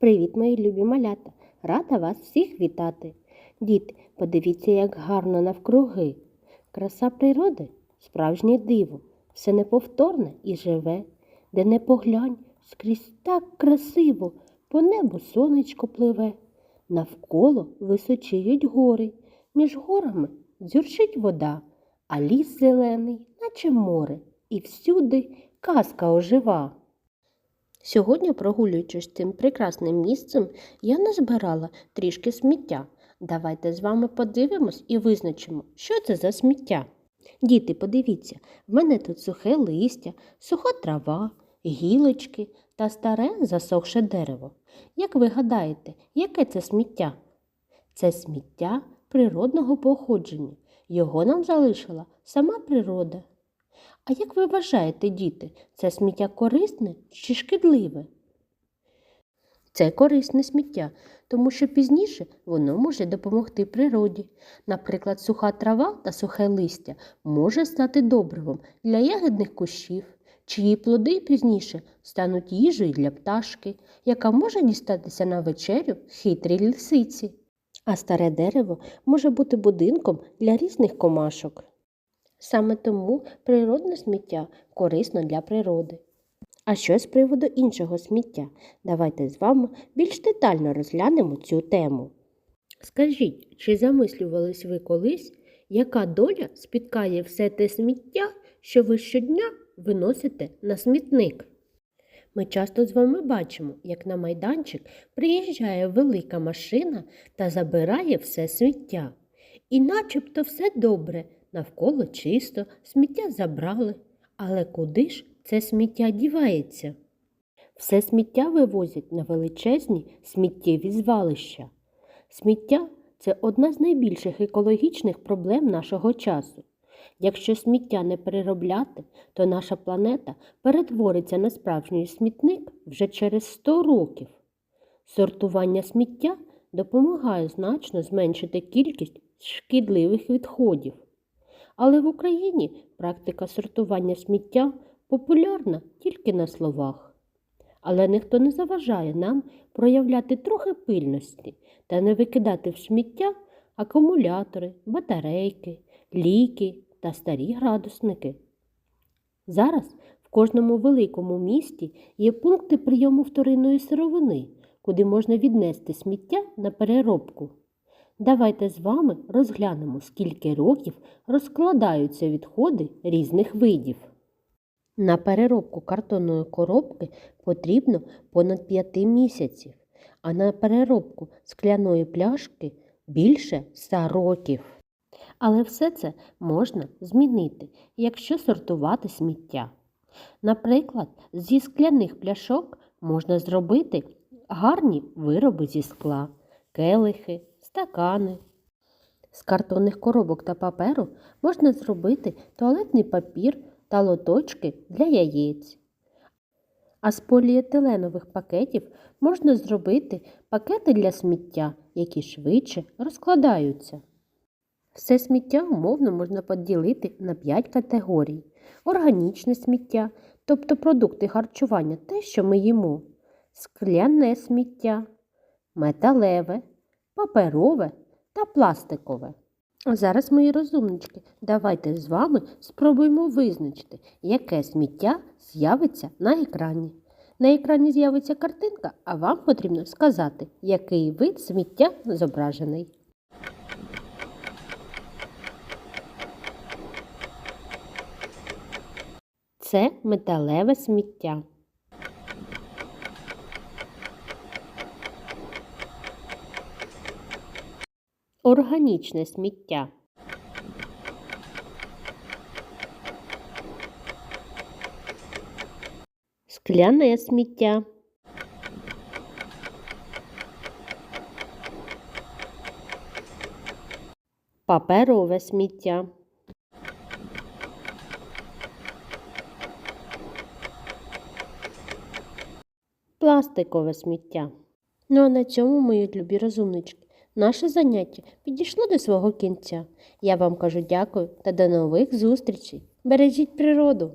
Привіт, мої любі малята! Рада вас всіх вітати. Діти, подивіться, як гарно навкруги. Краса природи справжнє диво, все неповторне і живе, де не поглянь, скрізь так красиво, по небу сонечко пливе. Навколо височіють гори, між горами дзюрчить вода, а ліс зелений, наче море, і всюди казка ожива. Сьогодні, прогулюючись цим прекрасним місцем, я назбирала трішки сміття. Давайте з вами подивимось і визначимо, що це за сміття. Діти, подивіться, в мене тут сухе листя, суха трава, гілочки та старе засохше дерево. Як ви гадаєте, яке це сміття? Це сміття природного походження. Його нам залишила сама природа. А як ви вважаєте, діти, це сміття корисне чи шкідливе? Це корисне сміття, тому що пізніше воно може допомогти природі. Наприклад, суха трава та сухе листя може стати добривом для ягідних кущів, чиї плоди пізніше стануть їжею для пташки, яка може дістатися на вечерю хитрій лисиці. А старе дерево може бути будинком для різних комашок. Саме тому природне сміття корисно для природи. А що з приводу іншого сміття? Давайте з вами більш детально розглянемо цю тему. Скажіть, чи замислювались ви колись, яка доля спіткає все те сміття, що ви щодня виносите на смітник? Ми часто з вами бачимо, як на майданчик приїжджає велика машина та забирає все сміття. І начебто все добре, навколо чисто, сміття забрали. Але куди ж це сміття дівається? Все сміття вивозять на величезні сміттєві звалища. Сміття це одна з найбільших екологічних проблем нашого часу. Якщо сміття не переробляти, то наша планета перетвориться на справжній смітник вже через 100 років. Сортування сміття допомагає значно зменшити кількість шкідливих відходів. Але в Україні практика сортування сміття популярна тільки на словах. Але ніхто не заважає нам проявляти трохи пильності та не викидати в сміття акумулятори, батарейки, ліки та старі градусники. Зараз в кожному великому місті є пункти прийому вторинної сировини, куди можна віднести сміття на переробку. Давайте з вами розглянемо, скільки років розкладаються відходи різних видів. На переробку картонної коробки потрібно понад 5 місяців, а на переробку скляної пляшки більше 100 років. Але все це можна змінити, якщо сортувати сміття. Наприклад, зі скляних пляшок можна зробити гарні вироби зі скла, келихи, стакани. З картонних коробок та паперу можна зробити туалетний папір та лоточки для яєць. А з поліетиленових пакетів можна зробити пакети для сміття, які швидше розкладаються. Все сміття умовно можна поділити на 5 категорій: органічне сміття, тобто продукти харчування, те, що ми їмо, скляне сміття, металеве, паперове та пластикове. А зараз, мої розумнички, давайте з вами спробуємо визначити, яке сміття з'явиться на екрані. На екрані з'явиться картинка, а вам потрібно сказати, який вид сміття зображений. Це металеве сміття. Органічне сміття. Скляне сміття. Паперове сміття. Пластикове сміття. Ну а на цьому, мої любі розумнички, наше заняття підійшло до свого кінця. Я вам кажу дякую та до нових зустрічей. Бережіть природу!